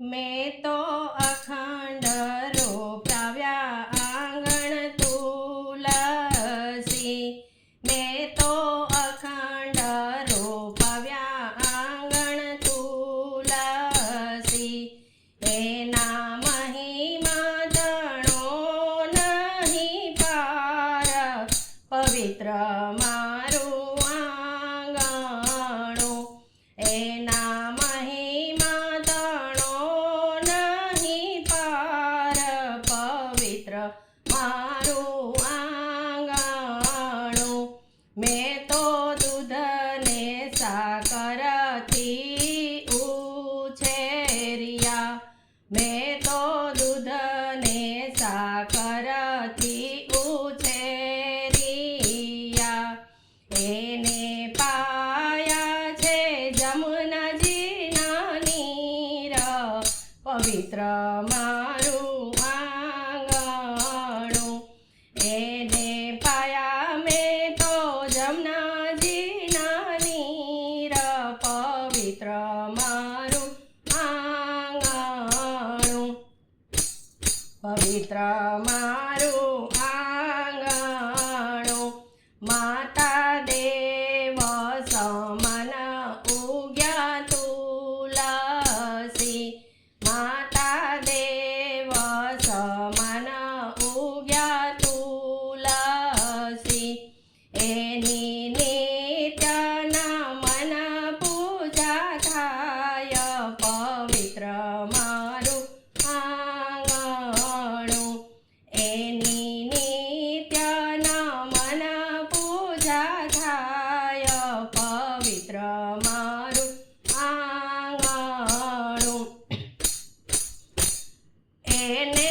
મેં તો અખંડ રોપાવ્યા આંગણ તુલસી. મેં તો અખંડ રોપાવ્યા આંગણ તુલસી. એના મહિમા જાણો નહીં પાર. પવિત્રમાં મારું આંગણું, મેં તો દૂધને સાકરથી ઉછેર્યા. મેં તો દૂધને સાકરથી ઉછેરિયા. એને પાયા છે જમુનાજીના નીર પવિત્રમાં ચિત્ર મારું આંગણું. પવિત્ર ಏನೇ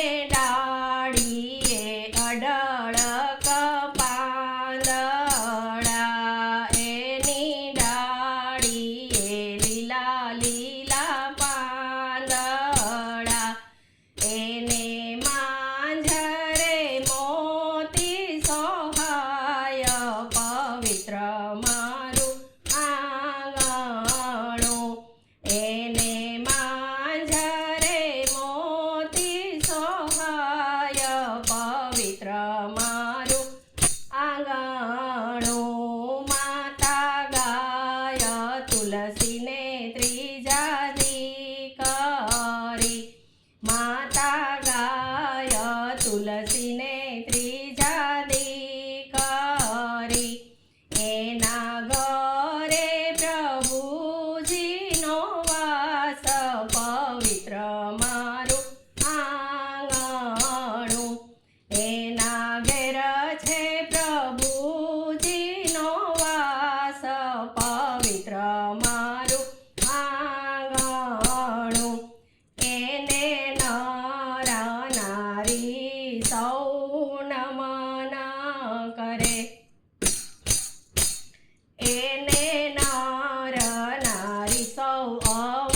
oh.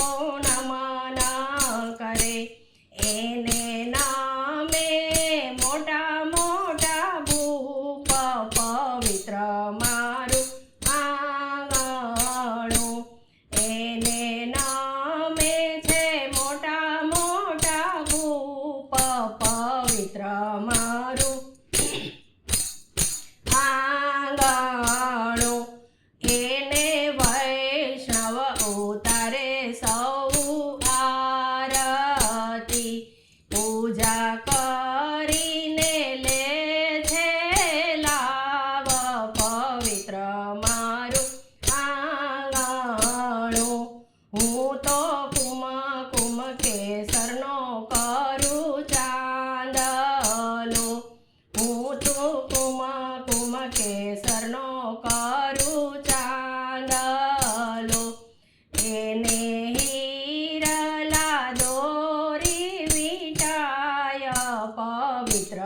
ચિત્ર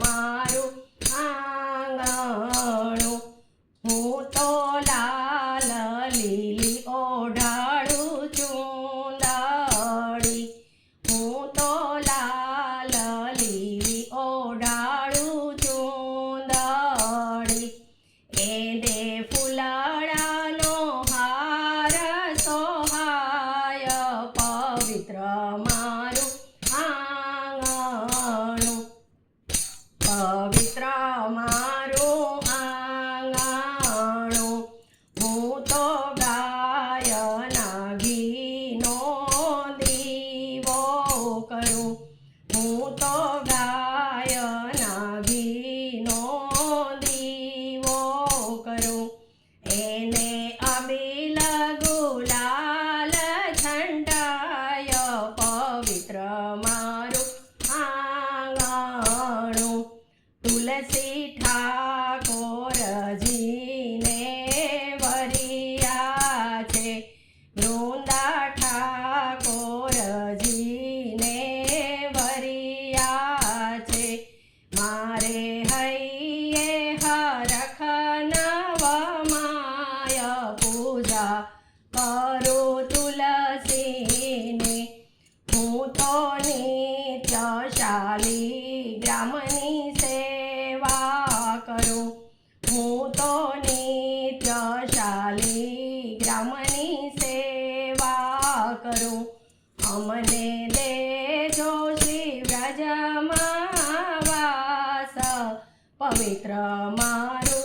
મારું આંગણું. હું તો લાલ લીલી ઓઢા મારો આંગણો તુલસી ઠાકોર ઠાકોરજીને વરિયા છે. વૃંદા ઠાકોરજીને વરિયા છે. મારે હૈયે હરખ નવ માય પૂજા કરો mitra maro.